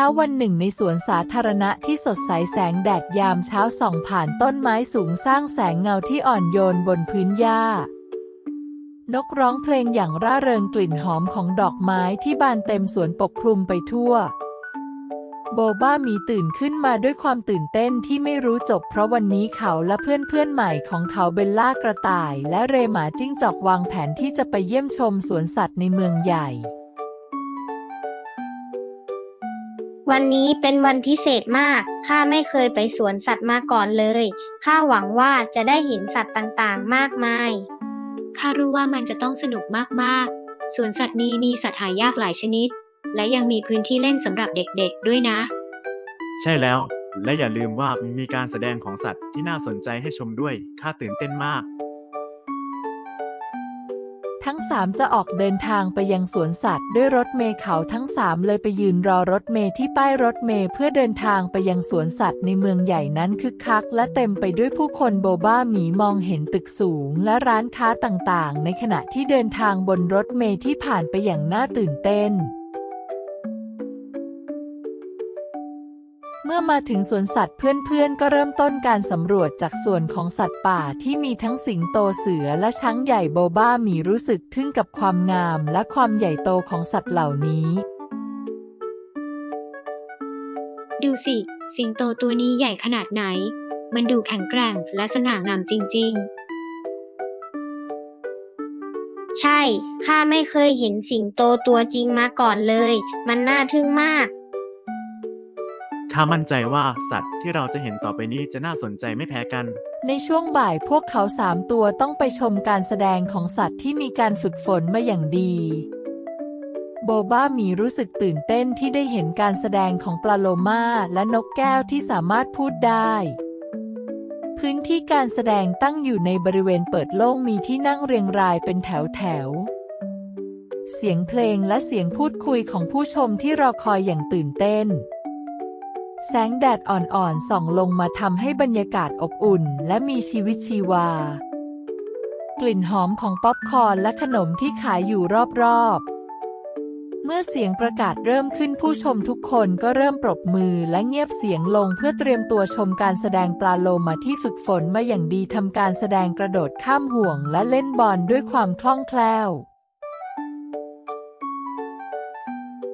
เช้าวันหนึ่งในสวนสาธารณะที่สดใสแสงแดดยามเช้าส่องผ่านต้นไม้สูงสร้างแสงเงาที่อ่อนโยนบนพื้นหญ้า นกร้องเพลงอย่างร่าเริงกลิ่นหอมของดอกไม้ที่บานเต็มสวนปกคลุมไปทั่ว โบบ้ามีตื่นขึ้นมาด้วยความตื่นเต้นที่ไม่รู้จบ เพราะวันนี้เขาและเพื่อนๆใหม่ของเขาเบลล่ากระต่าย และเรหมาจิ้งจอกวางแผนที่จะไปเยี่ยมชมสวนสัตว์ในเมืองใหญ่ วันนี้เป็นวันพิเศษมาก ข้าไม่เคยไปสวนสัตว์มาก่อนเลย ข้าหวังว่าจะได้เห็นสัตว์ต่างๆ มากมาย ข้ารู้ว่ามันจะต้องสนุกมากๆ สวนสัตว์นี้มีสัตว์หายากหลายชนิด และยังมีพื้นที่เล่นสำหรับเด็กๆ ด้วยนะ ใช่แล้ว และอย่าลืมว่ามีการแสดงของสัตว์ที่น่าสนใจให้ชมด้วย ข้าตื่นเต้นมาก ทั้งสามจะออกเดินทางไปยังสวนสัตว์ด้วยรถเมล์เขาทั้งสามเลยไปยืนรอรถเมล์ที่ป้ายรถเมล์เพื่อเดินทางไปยังสวนสัตว์ในเมืองใหญ่นั้นคึกคัก และเต็มไปด้วยผู้คนโบบ้าหมีมองเห็นตึกสูง และร้านค้าต่างๆ ในขณะที่เดินทางบนรถเมล์ที่ผ่านไปอย่างน่าตื่นเต้น มื่อมาถึงสวนสัตว์เพื่อนๆ ก็เริ่มต้นการสำรวจจากส่วนของสัตว์ป่าที่มีทั้งสิงโตเสือและช้างใหญ่โบบ้าหมีรู้สึกทึ่งกับความงามและความใหญ่โตของสัตว์เหล่านี้ ดูสิ สิงโตตัวนี้ใหญ่ขนาดไหน มันดูแข็งแกร่งและสง่างามจริงใช่ ข้าไม่เคยเห็นสิงโตตัวจริงมาก่อนเลย มันน่าทึ่งมาก ข้ามั่นใจว่าสัตว์ที่เราจะเห็นต่อไปนี้จะน่าสนใจไม่แพ้กัน ในช่วงบ่ายพวกเขาสามตัวต้องไปชมการแสดงของสัตว์ที่มีการฝึกฝนมาอย่างดี โบบ้ามีรู้สึกตื่นเต้นที่ได้เห็นการแสดงของปลาโลมาและนกแก้วที่สามารถพูดได้ พื้นที่การแสดงตั้งอยู่ในบริเวณเปิดโล่งมีที่นั่งเรียงรายเป็นแถวแถวเสียงเพลงและเสียงพูดคุยของผู้ชมที่รอคอยอย่างตื่นเต้น แสงแดดอ่อนๆส่องลงมาทำให้บรรยากาศอบอุ่น และมีชีวิตชีวา กลิ่นหอมของป๊อปคอร์นและขนมที่ขายอยู่รอบๆ เมื่อเสียงประกาศเริ่มขึ้นผู้ชมทุกคนก็เริ่มปรบมือและเงียบเสียงลงเพื่อเตรียมตัวชมการแสดงปลาโลมาที่ฝึกฝนมาอย่างดีทำการแสดงกระโดดข้ามห่วงและเล่นบอลด้วยความคล่องแคล่ว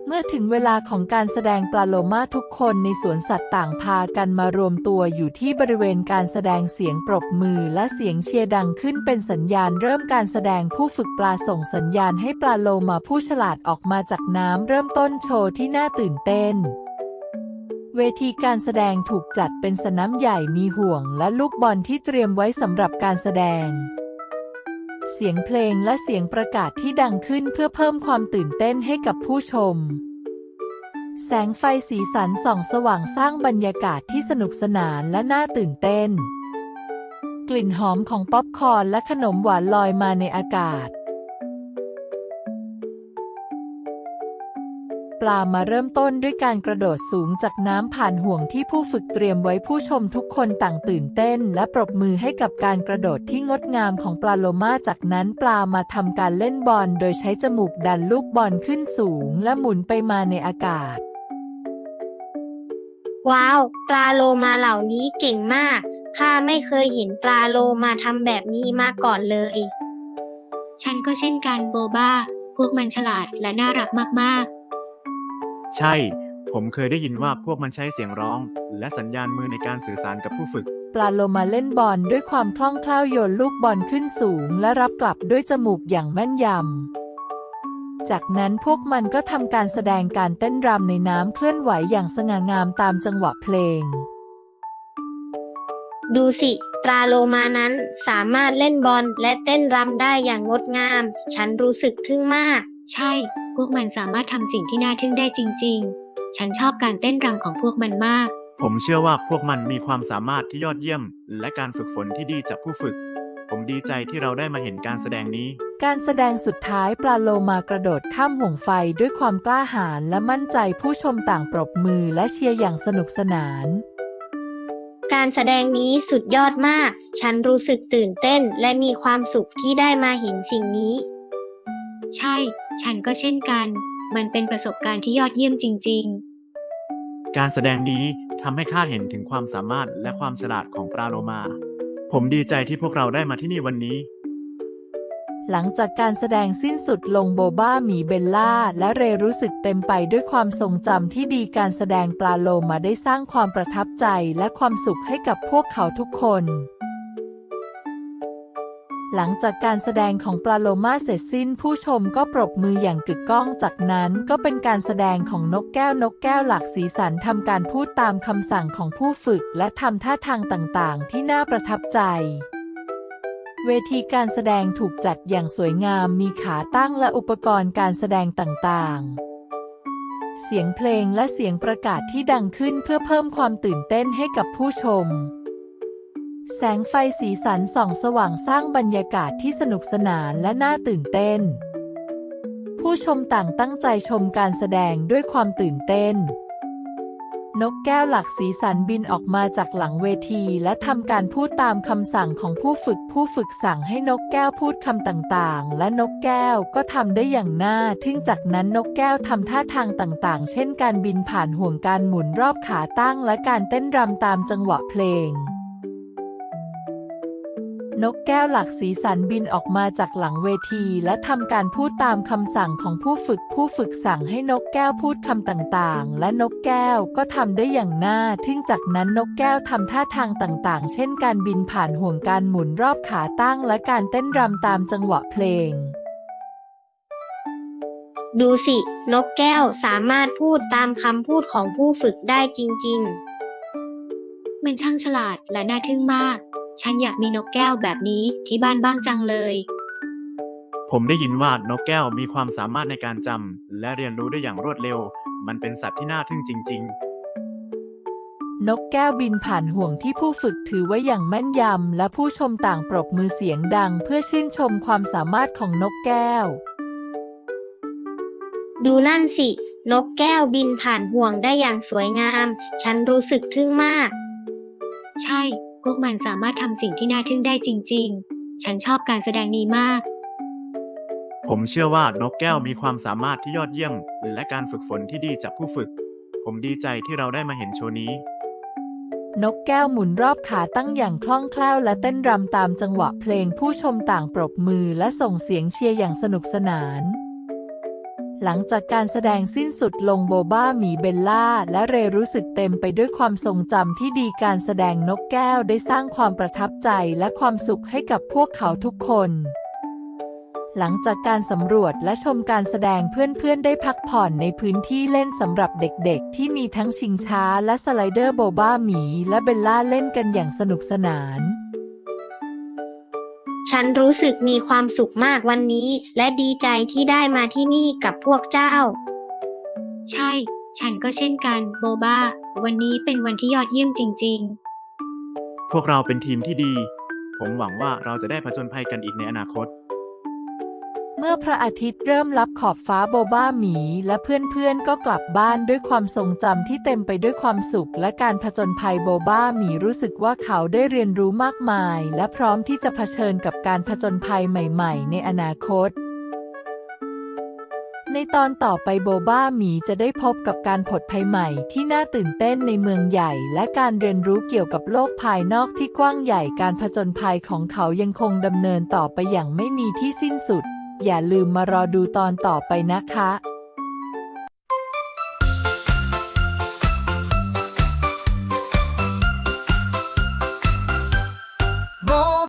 เมื่อถึงเวลาของการแสดงปลาโลมาทุกคนในสวนสัตว์ต่างพากันมารวมตัวอยู่ที่บริเวณการแสดงเสียงปรบมือและเสียงเชียร์ดังขึ้นเป็นสัญญาณเริ่มการแสดงผู้ฝึกปลาส่งสัญญาณให้ปลาโลมาผู้ฉลาดออกมาจากน้ำเริ่มต้นโชว์ที่น่าตื่นเต้น เวทีการแสดงถูกจัดเป็นสนามใหญ่มีห่วงและลูกบอลที่เตรียมไว้สำหรับการแสดง เสียงเพลงและเสียงประกาศที่ดังขึ้นเพื่อเพิ่มความตื่นเต้นให้กับผู้ชม แสงไฟสีสันส่องสว่างสร้างบรรยากาศที่สนุกสนานและน่าตื่นเต้น กลิ่นหอมของป๊อปคอร์นและขนมหวานลอยมาในอากาศ ลามาเริ่มต้นด้วยการกระโดดสูงจากน้ำผ่านห่วงที่ผู้ฝึกเตรียมไว้ผู้ชมทุกคนต่างตื่นเต้น และปรบมือให้กับการกระโดดที่งดงามของปลาโลมาจากนั้นปลามาทำการเล่นบอลโดยใช้จมูกดันลูกบอลขึ้นสูง และหมุนไปมาในอากาศ ว้าว ปลาโลมาเหล่านี้เก่งมากข้าไม่เคยเห็นปลาโลมาทำแบบนี้มาก่อนเลยๆฉันก็เช่นกันโบบ้า พวกมันฉลาดและน่ารักมาก ใช่ ผมเคยได้ยินว่าพวกมันใช้เสียงร้อง และสัญญาณมือในการสื่อสารกับผู้ฝึก ปลาโลมาเล่นบอลด้วยความคล่องแคล่วโยนลูกบอลขึ้นสูง และรับกลับด้วยจมูกอย่างแม่นยำ จากนั้นพวกมันก็ทำการแสดงการเต้นรำในน้ำเคลื่อนไหวอย่างสง่างามตามจังหวะเพลง ดูสิปลาโลมานั้นสามารถเล่นบอลและเต้นรำได้อย่างงดงาม ฉันรู้สึกทึ่งมากๆ ใช่ พวกมันสามารถทำสิ่งที่น่าทึ่งได้จริง ๆ ฉันชอบการเต้นรำของพวกมันมาก ผมเชื่อว่าพวกมันมีความสามารถที่ยอดเยี่ยม และการฝึกฝนที่ดีจากผู้ฝึก ผมดีใจที่เราได้มาเห็นการแสดงนี้ การแสดงสุดท้ายปลาโลมากระโดดข้ามห่วงไฟด้วยความกล้าหาญและมั่นใจผู้ชมต่างปรบมือและเชียร์อย่างสนุกสนาน การแสดงนี้สุดยอดมาก ฉันรู้สึกตื่นเต้นและมีความสุขที่ได้มาเห็นสิ่งนี้ ใช่ ฉันก็เช่นกัน มันเป็นประสบการณ์ที่ยอดเยี่ยมจริง ๆ การแสดงนี้ทำให้ข้าเห็นถึงความสามารถและความฉลาดของปลาโลมา ผมดีใจที่พวกเราได้มาที่นี่วันนี้ หลังจากการแสดงสิ้นสุดลงโบบ้าหมีเบลล่า และเรรู้สึกเต็มไปด้วยความทรงจำที่ดีการแสดงปลาโลมาได้สร้างความประทับใจและความสุขให้กับพวกเขาทุกคน หลังจากการแสดงของปลาโลมาเสร็จสิ้นผู้ชมก็ปรบมืออย่างกึกก้อง จากนั้นก็เป็นการแสดงของนกแก้วนกแก้วหลากสีสันทำการพูดตามคำสั่งของผู้ฝึก และทำท่าทางต่างๆ ที่น่าประทับใจ เวทีการแสดงถูกจัดอย่างสวยงามมีขาตั้งและอุปกรณ์การแสดงต่างๆเสียงเพลงและเสียงประกาศที่ดังขึ้นเพื่อเพิ่มความตื่นเต้นให้กับผู้ชม แสงไฟสีสันส่องสว่างสร้างบรรยากาศที่สนุกสนานและน่าตื่นเต้น ผู้ชมต่างตั้งใจชมการแสดงด้วยความตื่นเต้น นกแก้วหลักสีสันบินออกมาจากหลังเวทีและทำการพูดตามคำสั่งของผู้ฝึกผู้ฝึกสั่งให้นกแก้วพูดคำต่างๆ และนกแก้วก็ทำได้อย่างน่าทึ่งจากนั้นนกแก้วทำท่าทางต่างๆ เช่น การบินผ่านห่วงการหมุนรอบขาตั้งและการเต้นรำตามจังหวะเพลง นกแก้วหลักสีสันบินออกมาจากหลังเวทีและทำการพูดตามคำสั่งของผู้ฝึกผู้ฝึกสั่งให้นกแก้วพูดคำต่างๆ และนกแก้วก็ทำได้อย่างน่าทึ่งจากนั้นนกแก้วทำท่าทางต่างๆ เช่นการบินผ่านห่วงการหมุนรอบขาตั้งและการเต้นรำตามจังหวะเพลง ดูสิ นกแก้วสามารถพูดตามคำพูดของผู้ฝึกได้จริงมันช่างฉลาดและน่าทึ่งมาก ฉันอยากมีนกแก้วแบบนี้ที่บ้านบ้างจังเลย ผมได้ยินว่านกแก้วมีความสามารถในการจำและเรียนรู้ได้อย่างรวดเร็ว มันเป็นสัตว์ที่น่าทึ่งจริง ๆ นกแก้วบินผ่านห่วงที่ผู้ฝึกถือไว้อย่างแม่นยำ และผู้ชมต่างปรบมือเสียงดัง เพื่อชื่นชมความสามารถของนกแก้วๆดูนั่นสิ นกแก้วบินผ่านห่วงได้อย่างสวยงาม ฉันรู้สึกทึ่งมาก ใช่ พวกมันสามารถทำสิ่งที่น่าทึ่งได้จริง ๆ ฉันชอบการแสดงนี้มาก ผมเชื่อว่านกแก้วมีความสามารถที่ยอดเยี่ยม และการฝึกฝนที่ดีจากผู้ฝึก ผมดีใจที่เราได้มาเห็นโชว์นี้ นกแก้วหมุนรอบขาตั้งอย่างคล่องแคล่วและเต้นรำตามจังหวะเพลงผู้ชมต่างปรบมือและส่งเสียงเชียร์อย่างสนุกสนาน หลังจากการแสดงสิ้นสุดลงโบบ้าหมีเบลล่า และเรรู้สึกเต็มไปด้วยความทรงจำที่ดีการแสดงนกแก้วได้สร้างความประทับใจและความสุขให้กับพวกเขาทุกคน หลังจากการสำรวจและชมการแสดงเพื่อนๆ ได้พักผ่อนในพื้นที่เล่นสำหรับเด็กๆ ที่มีทั้งชิงช้าและสไลเดอร์โบบ้าหมี และเบลล่าเล่นกันอย่างสนุกสนาน ฉันรู้สึกมีความสุขมากวันนี้ และดีใจที่ได้มาที่นี่กับพวกเจ้า ใช่ ฉันก็เช่นกันโบบ้าวันนี้เป็นวันที่ยอดเยี่ยมจริง ๆ พวกเราเป็นทีมที่ดี ผมหวังว่าเราจะได้ผจญภัยกันอีกในอนาคต เมื่อพระอาทิตย์เริ่มลับขอบฟ้าโบบ้าหมีและเพื่อนๆก็กลับบ้านด้วยความทรงจำที่เต็มไปด้วยความสุขและการผจญภัยโบบ้าหมีรู้สึกว่าเขาได้เรียนรู้มากมาย และพร้อมที่จะเผชิญกับการผจญภัยใหม่ๆ ในอนาคต ในตอนต่อไปโบบ้าหมีจะได้พบกับการผดภัยใหม่ที่น่าตื่นเต้นในเมืองใหญ่ และการเรียนรู้เกี่ยวกับโลกภายนอกที่กว้างใหญ่การผจญภัยของเขายังคงดำเนินต่อไปอย่างไม่มีที่สิ้นสุด อย่าลืมมารอดูตอนต่อไปนะคะ